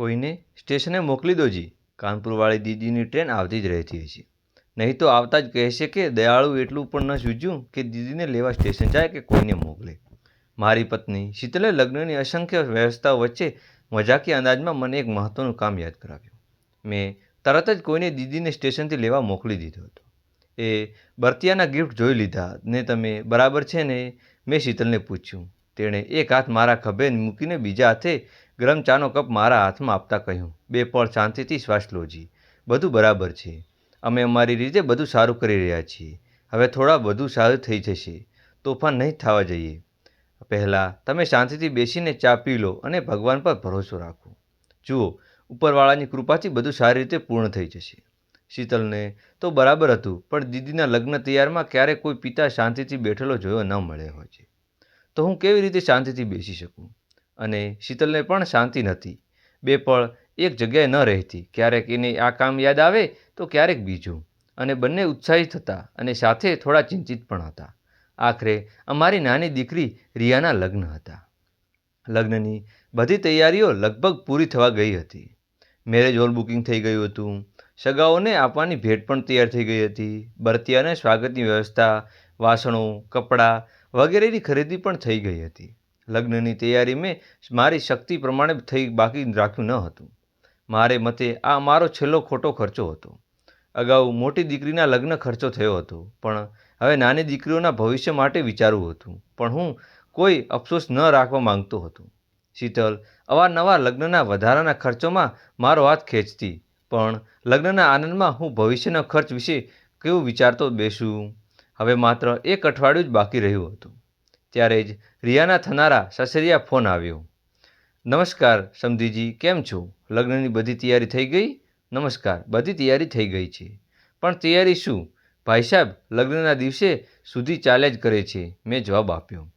કોઈને સ્ટેશને મોકલી દોજી કાનપુરવાળી દીદીની ટ્રેન આવતી જ રહેતી હશે. નહીં તો આવતા જ કહેશે કે, દયાળુ, એટલું પણ ન સૂજ્યું કે દીદીને લેવા સ્ટેશન જાય કે કોઈને મોકલે. મારી પત્ની, શીતલે લગ્નની અસંખ્ય વ્યવસ્થાઓ વચ્ચે મજાકી અંદાજમાં મને એક મહત્ત્વનું કામ યાદ કરાવ્યું. મેં તરત જ કોઈને દીદીને સ્ટેશનથી લેવા મોકલી દીધો હતો. એ બરતિયાના ગિફ્ટ જોઈ લીધા ને તમે બરાબર છે ને? મેં શીતલને પૂછ્યું. તેણે એક હાથ મારા ખભે મૂકીને બીજા હાથે ગરમ ચાનો કપ મારા હાથમાં આપતા કહ્યું, બે પળ શાંતિથી શ્વાસ લોજી. બધું બરાબર છે. અમે અમારી રીતે બધું સારું કરી રહ્યા છીએ. હવે થોડા બધું સારું થઈ જશે. તોફાન નહીં થવા જઈએ. પહેલાં તમે શાંતિથી બેસીને ચા પી લો અને ભગવાન પર ભરોસો રાખો. જુઓ, ઉપરવાળાની કૃપાથી બધું સારી રીતે પૂર્ણ થઈ જશે. શીતલને તો બરાબર હતું, પણ દીદીના લગ્ન તૈયારમાં ક્યારેક કોઈ પિતા શાંતિથી બેઠેલો જોયો ન મળ્યો હોય છે. તો હું કેવી રીતે શાંતિથી બેસી શકું? અને શીતલને પણ શાંતિ નહોતી. બે પળ એક જગ્યાએ ન રહેતી. ક્યારેક એને આ કામ યાદ આવે તો ક્યારેક બીજું. અને બંને ઉત્સાહિત હતા અને સાથે થોડા ચિંતિત પણ હતા. આખરે અમારી નાની દીકરી રિયાના લગ્ન હતા. લગ્નની બધી તૈયારીઓ લગભગ પૂરી થવા ગઈ હતી. મેરેજ હોલ બુકિંગ થઈ ગયું હતું. સગાઓને આપવાની ભેટ પણ તૈયાર થઈ ગઈ હતી. બરતિયાને સ્વાગતની વ્યવસ્થા, વાસણો, કપડાં વગેરેની ખરીદી પણ થઈ ગઈ હતી. લગ્નની તૈયારી મેં મારી શક્તિ પ્રમાણે થઈ બાકી રાખ્યું ન હતું. મારે મતે આ મારો છેલ્લો ખોટો ખર્ચો હતો. અગાઉ મોટી દીકરીના લગ્ન ખર્ચો થયો હતો, પણ હવે નાની દીકરીઓના ભવિષ્ય માટે વિચારવું હતું, પણ હું કોઈ અફસોસ ન રાખવા માંગતો હતો. શીતલ, અવારનવાર લગ્નના વધારાના ખર્ચોમાં મારો હાથ ખેંચતી, પણ લગ્નના આનંદમાં હું ભવિષ્યના ખર્ચ વિશે કેવું વિચારતો બેસું? હવે માત્ર એક અઠવાડિયું જ બાકી રહ્યું હતું. ત્યારે જ રિયાના થનારા સસરિયા ફોન આવ્યો. નમસ્કાર, સમધીજી, કેમ છો? લગ્નની બધી તૈયારી થઈ ગઈ? નમસ્કાર, બધી તૈયારી થઈ ગઈ છે. પણ તૈયારી શું? ભાઈ સાહેબ, લગ્નના દિવસે સુધી ચાલ્યા જ કરે છે. મેં જવાબ આપ્યો.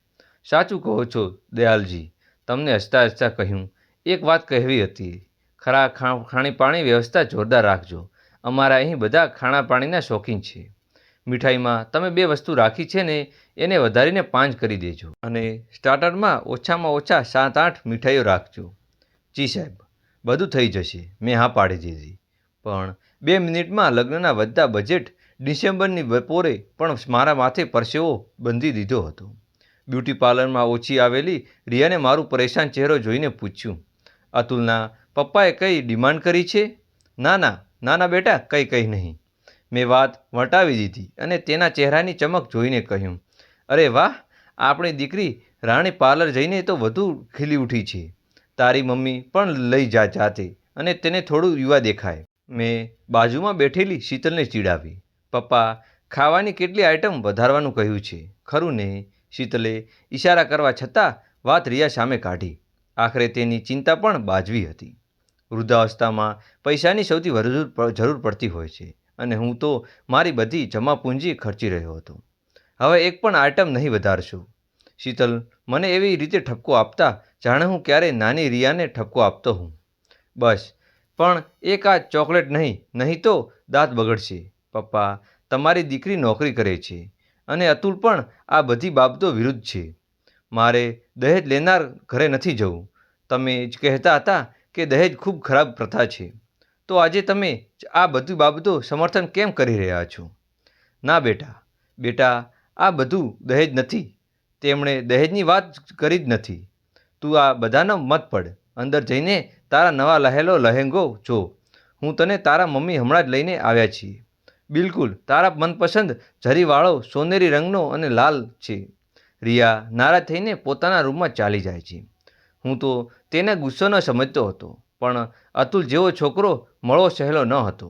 સાચું કહો છો, દયાલજી. તમને હસતા હસતા કહ્યું. એક વાત કહેવી હતી. ખરા ખાણી પાણી વ્યવસ્થા જોરદાર રાખજો. અમારા અહીં બધા ખાણા પાણીના શોખીન છે. મીઠાઈમાં તમે બે વસ્તુ રાખી છે ને, એને વધારીને પાંચ કરી દેજો. અને સ્ટાર્ટરમાં ઓછામાં ઓછા સાત આઠ મીઠાઈઓ રાખજો. જી સાહેબ, બધું થઈ જશે. મેં હા પાડી દીધી. પણ બે મિનિટમાં લગ્નના વધતા બજેટ ડિસેમ્બરની બપોરે પણ મારા માથે પરસેવો બંધી દીધો હતો. બ્યુટી પાર્લરમાં ઓછી આવેલી રિયાને મારું પરેશાન ચહેરો જોઈને પૂછ્યું, અતુલના, પપ્પાએ કઈ ડિમાન્ડ કરી છે? ના ના ના ના બેટા, કંઈ કંઈ નહીં. મેં વાત વટાવી દીધી અને તેના ચહેરાની ચમક જોઈને કહ્યું, અરે વાહ, આપણી દીકરી રાણી પાર્લર જઈને તો વધુ ખીલી ઉઠી છે. તારી મમ્મી પણ લઈ જા જાતે અને તેને થોડું યુવા દેખાય. મેં બાજુમાં બેઠેલી શીતલને ચીડાવી. પપ્પા, ખાવાની કેટલી આઈટમ વધારવાનું કહ્યું છે. ખરું ને, શીતલે ઈશારા કરવા છતાં વાત રિયા સામે કાઢી. આખરે તેની ચિંતા પણ બાજવી હતી. વૃદ્ધાવસ્થામાં પૈસાની સૌથી વધુ જરૂર પડતી હોય છે. અને હું તો મારી બધી જમા પૂંજી ખર્ચી રહ્યો હતો. હવે એક પણ આઈટમ નહીં વધારશું. શીતલ, મને એવી રીતે ઠપકો આપતા જાણે હું ક્યારેય નાની રિયાને ઠપકો આપતો હું બસ, પણ એક આ ચોકલેટ નહીં નહીં તો દાંત બગડશે. પપ્પા, તમારી દીકરી નોકરી કરે છે અને અતુલ પણ આ બધી બાબતો વિરુદ્ધ છે. મારે દહેજ લેનાર ઘરે નથી જવું. તમે જ કહેતા હતા કે દહેજ ખૂબ ખરાબ પ્રથા છે. તો આજે તમે આ બધી બાબતો સમર્થન કેમ કરી રહ્યા છો? ના બેટા બેટા, આ બધું દહેજ નથી. તેમણે દહેજની વાત કરી જ નથી. તું આ બધાનો મત પડ. અંદર જઈને તારા નવા લહેલો લહેંગો જો. હું તને તારા મમ્મી હમણાં જ લઈને આવ્યા છીએ. બિલકુલ, તારા મનપસંદ ઝરીવાળો સોનેરી રંગનો અને લાલ છે. રિયા નારાજ થઈને પોતાના રૂમમાં ચાલી જાય છે. હું તો તેને ગુસ્સો ન સમજતો હતો. પણ અતુલ જેવો છોકરો મળવો સહેલો ન હતો.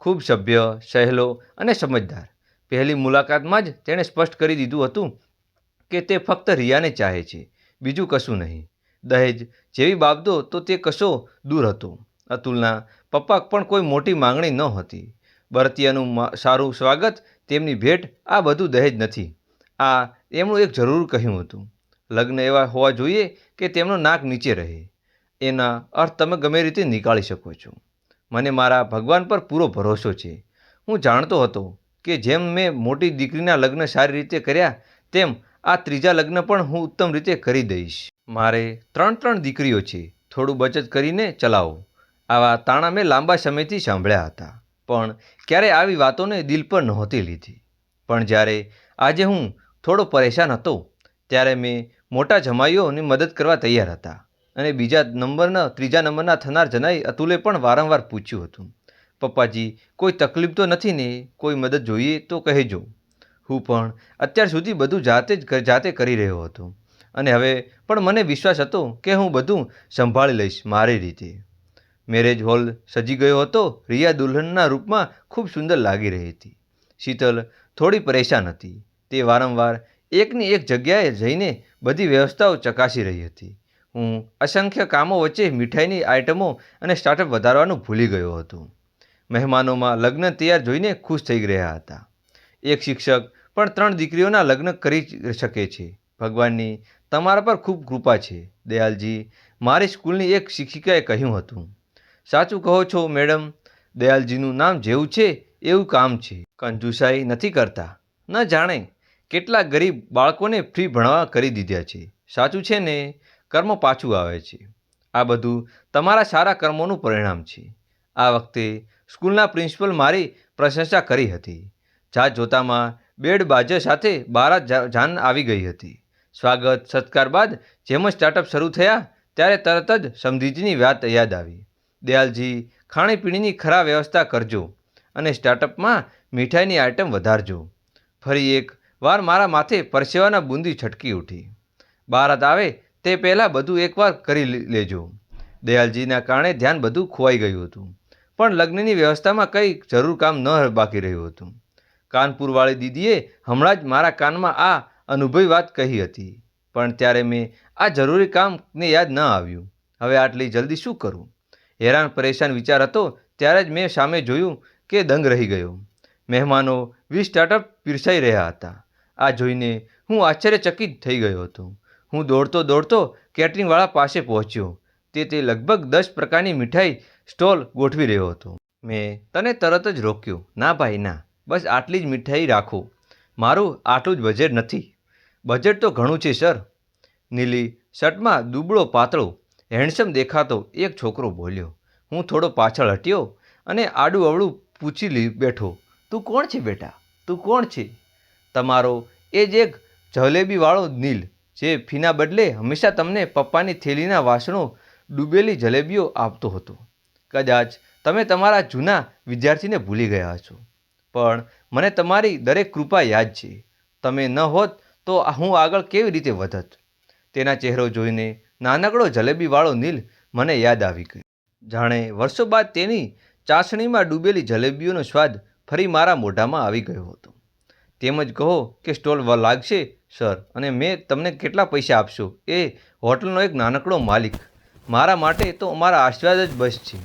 ખૂબ સભ્ય, સહેલો અને સમજદાર. પહેલી મુલાકાતમાં જ તેણે સ્પષ્ટ કરી દીધું હતું કે તે ફક્ત રિયાને ચાહે છે, બીજું કશું નહીં. દહેજ જેવી બાબતો તો તે કશો દૂર હતો. અતુલના પપ્પા પણ કોઈ મોટી માંગણી ન હતી. બરતિયાનું સારું સ્વાગત, તેમની ભેટ, આ બધું દહેજ નથી. આ એમનું એક જરૂર કહ્યું હતું. લગ્ન એવા હોવા જોઈએ કે તેમનું નાક નીચે રહે. એના અર્થ તમે ગમે રીતે નીકાળી શકો છો. મને મારા ભગવાન પર પૂરો ભરોસો છે. હું જાણતો હતો કે જેમ મેં મોટી દીકરીના લગ્ન સારી રીતે કર્યા, તેમ આ ત્રીજા લગ્ન પણ હું ઉત્તમ રીતે કરી દઈશ. મારે ત્રણ ત્રણ દીકરીઓ છે. થોડું બચત કરીને ચલાવો. આવા તાણા મેં લાંબા સમયથી સાંભળ્યા હતા. પણ ક્યારેય આવી વાતોને દિલ પર નહોતી લીધી. પણ જ્યારે આજે હું થોડો પરેશાન હતો, ત્યારે મેં મોટા જમાઈઓને મદદ કરવા તૈયાર હતા. અને બીજા નંબરના, ત્રીજા નંબરના થનાર જનાઈ અતુલે પણ વારંવાર પૂછ્યું હતું, પપ્પાજી, કોઈ તકલીફ તો નથી ને? કોઈ મદદ જોઈએ તો કહેજો. હું પણ અત્યાર સુધી બધું જાતે જ જાતે કરી રહ્યો હતો. અને હવે પણ મને વિશ્વાસ હતો કે હું બધું સંભાળી લઈશ મારી રીતે. મેરેજ હોલ સજી ગયો હતો, રિયા દુલ્હનના રૂપમાં ખૂબ સુંદર લાગી રહી હતી. શીતલ થોડી પરેશાન હતી. તે વારંવાર એકની એક જગ્યાએ જઈને બધી વ્યવસ્થાઓ ચકાસી રહી હતી. હું અસંખ્ય કામો વચ્ચે મીઠાઈની આઇટમો અને સ્ટાર્ટઅપ વધારવાનું ભૂલી ગયો હતો. મહેમાનોમાં લગ્ન તૈયાર જોઈને ખુશ થઈ રહ્યા હતા. એક શિક્ષક પણ ત્રણ દીકરીઓના લગ્ન કરી શકે છે. ભગવાનની તમારા પર ખૂબ કૃપા છે. દયાલજી, મારી સ્કૂલની એક શિક્ષિકાએ કહ્યું હતું. સાચું કહો છો, મેડમ. દયાલજીનું નામ જેવું છે, એવું કામ છે. કંજુસાઈ નથી કરતા. ન જાણે કેટલા ગરીબ બાળકોને ફ્રી ભણવા કરી દીધા છે. સાચું છે ને? કર્મ પાછું આવે છે. આ બધું તમારા સારા કર્મોનું પરિણામ છે. આ વખતે સ્કૂલના પ્રિન્સિપલ મારી પ્રશંસા કરી હતી. જાત જોતામાં બેડ બાજા સાથે બારાત જાન આવી ગઈ હતી. સ્વાગત, સત્કાર બાદ જેમ જ સ્ટાર્ટઅપ શરૂ થયા, ત્યારે તરત જ સમધીજીની વાત યાદ આવી. દયાલજી, ખાણીપીણીની ખરા વ્યવસ્થા કરજો અને સ્ટાર્ટઅપમાં મીઠાઈની આઇટમ વધારજો. ફરી એક વાર મારા માથે પરસેવાના બુંદી છટકી ઉઠી. બારાત આવે તે પહેલાં બધું એકવાર કરી લેજો. દયાલજીના કારણે ધ્યાન બધું ખોવાઈ ગયું હતું. પણ લગ્નની વ્યવસ્થામાં કંઈ જરૂર કામ ન બાકી રહ્યું હતું. કાનપુરવાળી દીદીએ હમણાં જ મારા કાનમાં આ અનુભવી વાત કહી હતી. પણ ત્યારે મેં આ જરૂરી કામને યાદ ન આવ્યું. હવે આટલી જલ્દી શું કરું? હેરાન પરેશાન વિચાર હતો, ત્યારે જ મેં સામે જોયું કે દંગ રહી ગયો. મહેમાનો વીસ સ્ટાર્ટઅપ પીરસાઈ રહ્યા હતા. આ જોઈને હું આશ્ચર્યચકિત થઈ ગયો હતો. હું દોડતો દોડતો કેટરિંગવાળા પાસે પહોંચ્યો. તે તે લગભગ દસ પ્રકારની મીઠાઈ સ્ટોલ ગોઠવી રહ્યો હતો. મેં તને તરત જ રોક્યો. ના ભાઈ, ના. બસ આટલી જ મીઠાઈ રાખો. મારું આટલું જ બજેટ નથી. બજેટ તો ઘણું છે સર નીલી શર્ટમાં દુબળો પાતળો હેન્ડસમ દેખાતો એક છોકરો બોલ્યો. હું થોડો પાછળ હટ્યો અને આડું અવળું પૂછી લી બેઠો. તું કોણ છે બેટા? તું કોણ છે? તમારો એ જ એક જલેબીવાળો નીલ. જે ફીના બદલે હંમેશા તમને પપ્પાની થેલીના વાસણો ડૂબેલી જલેબીઓ આપતો હતો. કદાચ તમે તમારા જૂના વિદ્યાર્થીને ભૂલી ગયા છો પણ મને તમારી દરેક કૃપા યાદ છે. તમે ન હોત તો હું આગળ કેવી રીતે વધત? તેના ચહેરો જોઈને નાનકડો જલેબીવાળો નીલ મને યાદ આવી ગયો. જાણે વર્ષો બાદ તેની ચાસણીમાં ડૂબેલી જલેબીઓનો સ્વાદ ફરી મારા મોઢામાં આવી ગયો હતો. તેમજ કહો કે સ્ટોલ લાગશે, સર, અને મેં તમને કેટલા પૈસા આપશો? એ હોટલનો એક નાનકડો માલિક. મારા માટે તો અમારા આશીર્વાદ જ બસ છે.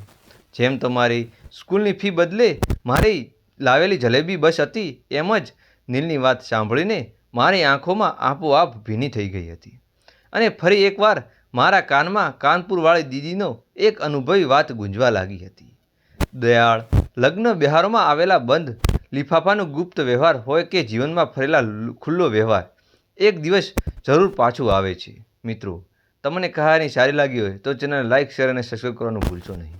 જેમ તમારી સ્કૂલની ફી બદલે, મારી લાવેલી જલેબી બસ હતી, એમ જ નીલની વાત સાંભળીને મારી આંખોમાં આપોઆપ ભીની થઈ ગઈ હતી. અને ફરી એકવાર મારા કાનમાં કાનપુરવાળી દીદીનો એક અનુભવી વાત ગુંજવા લાગી હતી. દયાળ, લગ્ન બિહારોમાં આવેલા બંધ લિફાફાનો ગુપ્ત વ્યવહાર હોય કે જીવનમાં ફરેલા ખુલ્લો વ્યવહાર, એક દિવસ જરૂર પાછું આવે છે. મિત્રો, તમને કહાની સારી લાગી હોય તો ચેનલ લાઇક શેર અને સબસ્ક્રાઈબ કરવાનું ભૂલશો નહીં.